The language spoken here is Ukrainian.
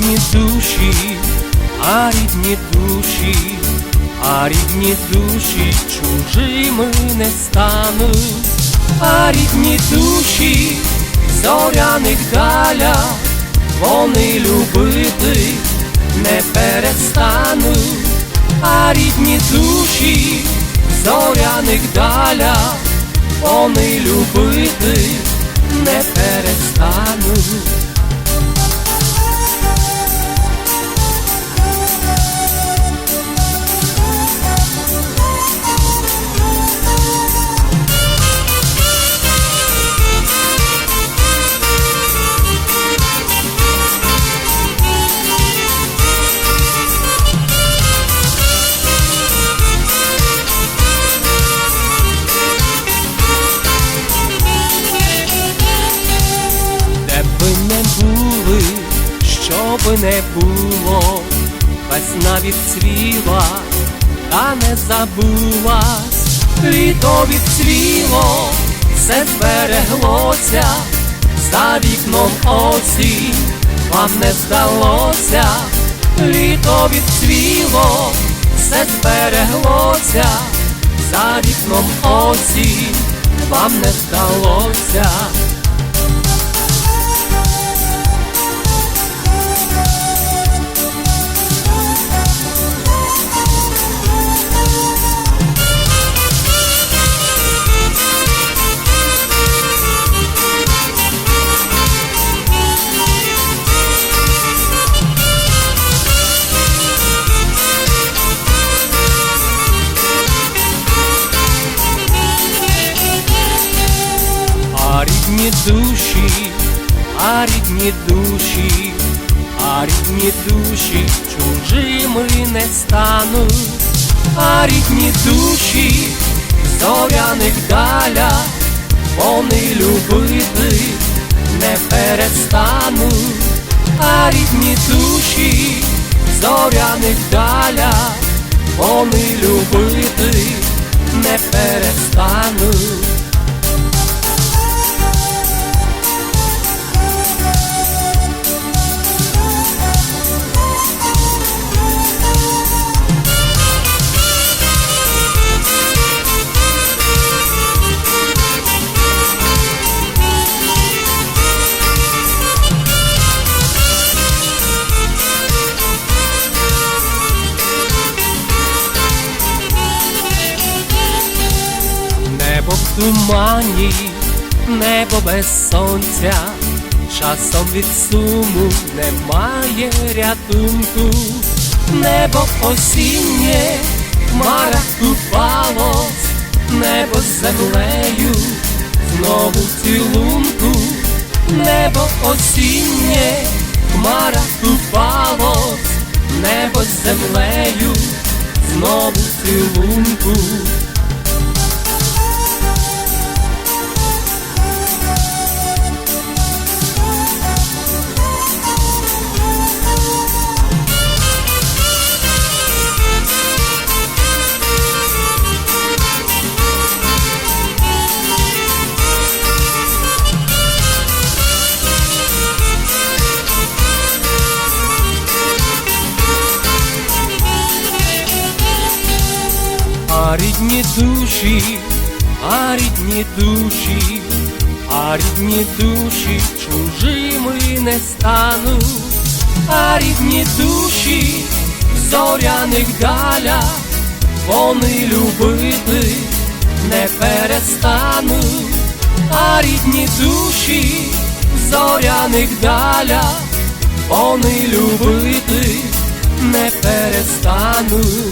рідні душі, а рідні душі, а рідні душі чужими не стануть, а рідні душі зоряних далях, вони любити не перестануть, а рідні душі зоряних далях, вони любити не перестануть. Би не було, весна відцвіла, та не забулась, літо відцвіло, все збереглося, за вікном осінь, вам не здалося, літо відцвіло, все збереглося, за вікном осінь, вам не здалося. А рідні душі, а рідні душі, а рідні душі чужими не стануть, а рідні душі в зоряних далях, вони любити не перестануть, а рідні душі в зоряних далях, вони любити не перестануть. В тумані, небо без сонця, часом від суму немає рятунку, небо осіннє, в марах купалось, небо з землею, знову цілунку, небо осіннє, в марах купалось, небо з землею, знову в цілунку. Рідні душі, а рідні душі, а рідні душі чужими не стануть, а рідні душі в зоряних далях, вони любити не перестануть, а рідні душі в зоряних далях, вони любити не перестануть.